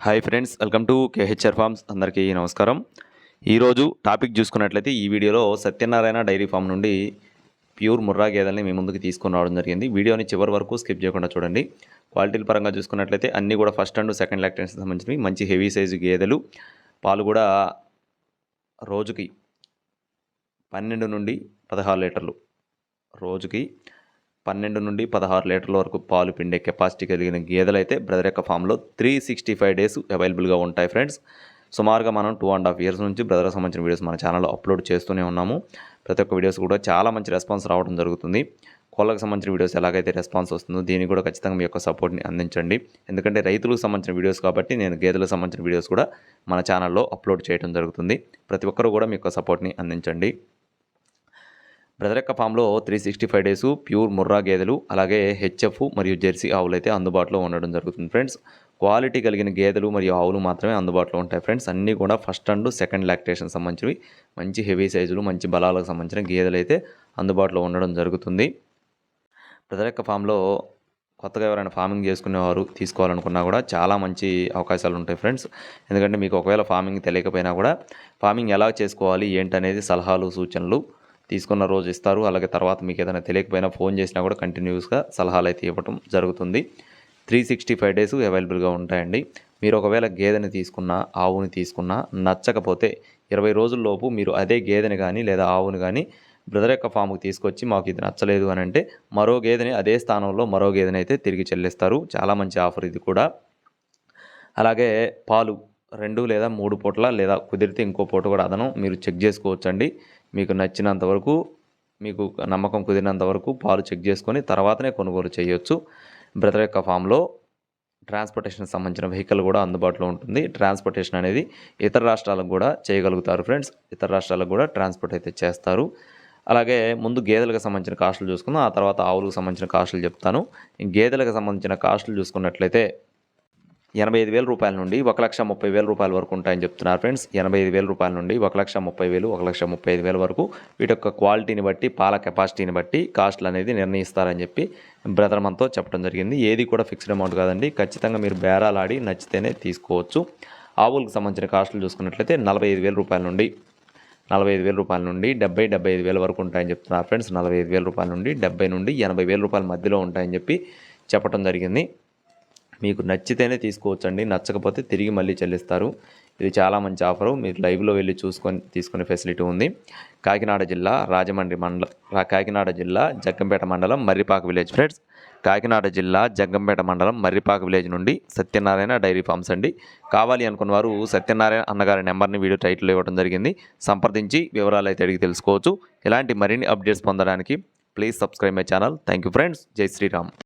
Hi friends welcome to KHR farms అందరికీ నమస్కారం. ఈరోజు టాపిక్ చూసుకున్నట్లయితే ఈ వీడియోలో సత్యనారాయణ డైరీ ఫామ్ నుండి ప్యూర్ ముర్రా గేదెల్ని మీ ముందుకు తీసుకుని రావడం జరిగింది. వీడియోని చివరి వరకు స్కిప్ చేయకుండా చూడండి. క్వాలిటీల పరంగా చూసుకున్నట్లయితే అన్నీ కూడా ఫస్ట్ అండ్ సెకండ్ లాక్టెన్స్ సంబంధించినవి. మంచి హెవీ సైజు గేదెలు. పాలు కూడా రోజుకి పన్నెండు నుండి పదహారు లీటర్లు రోజుకి పన్నెండు నుండి పదహారు లీటర్ల వరకు పాలు పిండే కెపాసిటీ కలిగిన గేదెలు అయితే బ్రదర్ యొక్క ఫామ్లో త్రీ సిక్స్టీ ఫైవ్ డేస్ అవైలబుల్గా ఉంటాయి ఫ్రెండ్స్. సుమారుగా మనం టూ అండ్ హాఫ్ ఇయర్స్ నుంచి బ్రదర్కి సంబంధించిన వీడియోస్ మన ఛానల్లో అప్లోడ్ చేస్తూనే ఉన్నాము. ప్రతి ఒక్క వీడియోస్ కూడా చాలా మంచి రెస్పాన్స్ రావడం జరుగుతుంది. కోళ్ళకు సంబంధించిన వీడియోస్ ఎలాగైతే రెస్పాన్స్ వస్తుందో దీనికి కూడా ఖచ్చితంగా మీ యొక్క సపోర్ట్ని అందించండి. ఎందుకంటే రైతులకు సంబంధించిన వీడియోస్ కాబట్టి నేను గేదెలకు సంబంధించిన వీడియోస్ కూడా మన ఛానల్లో అప్లోడ్ చేయడం జరుగుతుంది. ప్రతి ఒక్కరు కూడా మీ యొక్క సపోర్ట్ని అందించండి. బ్రదర్ యొక్క ఫామ్లో three sixty five days pure Murrah గేదెలు అలాగే హెచ్ఎఫ్ మరియు జెర్సీ ఆవులు అయితే అందుబాటులో ఉండడం జరుగుతుంది ఫ్రెండ్స్. క్వాలిటీ కలిగిన గేదెలు మరియు ఆవులు మాత్రమే అందుబాటులో ఉంటాయి ఫ్రెండ్స్. అన్నీ కూడా ఫస్ట్ అండ్ సెకండ్ లాక్టేషన్ సంబంధించినవి. మంచి హెవీ సైజులు మంచి బలాలకు సంబంధించిన గేదెలు అయితే అందుబాటులో ఉండడం జరుగుతుంది. బ్రదర్ యొక్క ఫామ్లో కొత్తగా ఎవరైనా ఫార్మింగ్ చేసుకునేవారు తీసుకోవాలనుకున్నా కూడా చాలా మంచి అవకాశాలు ఉంటాయి ఫ్రెండ్స్. ఎందుకంటే మీకు ఒకవేళ ఫార్మింగ్ తెలియకపోయినా కూడా ఫార్మింగ్ ఎలా చేసుకోవాలి ఏంటనేది సలహాలు సూచనలు తీసుకున్న రోజు ఇస్తారు. అలాగే తర్వాత మీకు ఏదైనా తెలియకపోయినా ఫోన్ చేసినా కూడా కంటిన్యూస్గా సలహాలు అయితే ఇవ్వటం జరుగుతుంది. త్రీ సిక్స్టీ ఫైవ్ డేస్ అవైలబుల్గా ఉంటాయండి. మీరు ఒకవేళ గేదెని తీసుకున్నా ఆవుని తీసుకున్నా నచ్చకపోతే ఇరవై రోజుల్లోపు మీరు అదే గేదెని కానీ లేదా ఆవుని కానీ బ్రదర్ యొక్క ఫామ్కి తీసుకొచ్చి మాకు ఇది నచ్చలేదు అని అంటే మరో గేదెని అదే స్థానంలో మరో గేదెని అయితే తిరిగి చెల్లిస్తారు. చాలా మంచి ఆఫర్ ఇది కూడా. అలాగే పాలు రెండు లేదా మూడు పూటల లేదా కుదిరితే ఇంకో పూట కూడా అదను మీరు చెక్ చేసుకోవచ్చండి. మీకు నచ్చినంత వరకు మీకు నమ్మకం కుదిరినంత వరకు పాలు చెక్ చేసుకొని తర్వాతనే కొనుగోలు చేయొచ్చు. బ్రదర్ యొక్క ఫామ్లో ట్రాన్స్పోర్టేషన్కి సంబంధించిన వెహికల్ కూడా అందుబాటులో ఉంటుంది. ట్రాన్స్పోర్టేషన్ అనేది ఇతర రాష్ట్రాలకు కూడా చేయగలుగుతారు ఫ్రెండ్స్. ఇతర రాష్ట్రాలకు కూడా ట్రాన్స్పోర్ట్ అయితే చేస్తారు. అలాగే ముందు గేదెలకు సంబంధించిన కాస్టులు చూసుకుందాం. ఆ తర్వాత ఆవులకు సంబంధించిన కాస్టులు చెప్తాను. గేదెలకు సంబంధించిన కాస్టులు చూసుకున్నట్లయితే ఎనభై ఐదు వేల రూపాయల నుండి ఒక లక్ష ముప్పై వేల రూపాయల వరకు ఉంటాయని చెప్తున్నారు ఫ్రెండ్స్. ఎనభై ఐదు వేల రూపాయల నుండి ఒక లక్ష ముప్పై వేలు ఒక లక్ష ముప్పై ఐదు వేల వరకు వీటి యొక్క క్వాలిటీని బట్టి పాల కెపాసిటీని బట్టి కాస్ట్లు అనేది నిర్ణయిస్తారని చెప్పి బ్రదర్ మనతో చెప్పడం జరిగింది. ఏది కూడా ఫిక్స్డ్ అమౌంట్ కాదండి. ఖచ్చితంగా మీరు బేరాలాడి నచ్చితేనే తీసుకోవచ్చు. ఆవులకు సంబంధించిన కాస్టులు చూసుకున్నట్లయితే నలభై ఐదు వేల రూపాయల నుండి నలభై ఐదు వేల రూపాయల నుండి డెబ్బై డెబ్బై ఐదు వేల వరకు ఉంటాయని చెప్తున్నారు ఫ్రెండ్స్. నలభై ఐదు వేల రూపాయల నుండి డెబ్బై నుండి ఎనభై వేల రూపాయల మధ్యలో ఉంటాయని చెప్పి చెప్పడం జరిగింది. మీకు నచ్చితేనే తీసుకోవచ్చండి. నచ్చకపోతే తిరిగి మళ్ళీ చెల్లిస్తారు. ఇది చాలా మంచి ఆఫరు. మీరు లైవ్లో వెళ్ళి చూసుకొని తీసుకునే ఫెసిలిటీ ఉంది. కాకినాడ జిల్లా రాజమండ్రి మండలం కాకినాడ జిల్లా జగ్గంపేట మండలం మర్రిపాక విలేజ్. ఫ్రెండ్స్ కాకినాడ జిల్లా జగ్గంపేట మండలం మర్రిపాక విలేజ్ నుండి సత్యనారాయణ డైరీ ఫార్మ్స్ అండి. కావాలి అనుకున్న వారు సత్యనారాయణ అన్నగారి నెంబర్ని వీడియో టైటిల్ ఇవ్వడం జరిగింది. సంప్రదించి వివరాలు అయితే అడిగి తెలుసుకోవచ్చు. ఇలాంటి మరిన్ని అప్డేట్స్ పొందడానికి please subscribe my channel. Thank you friends. జై శ్రీరామ్.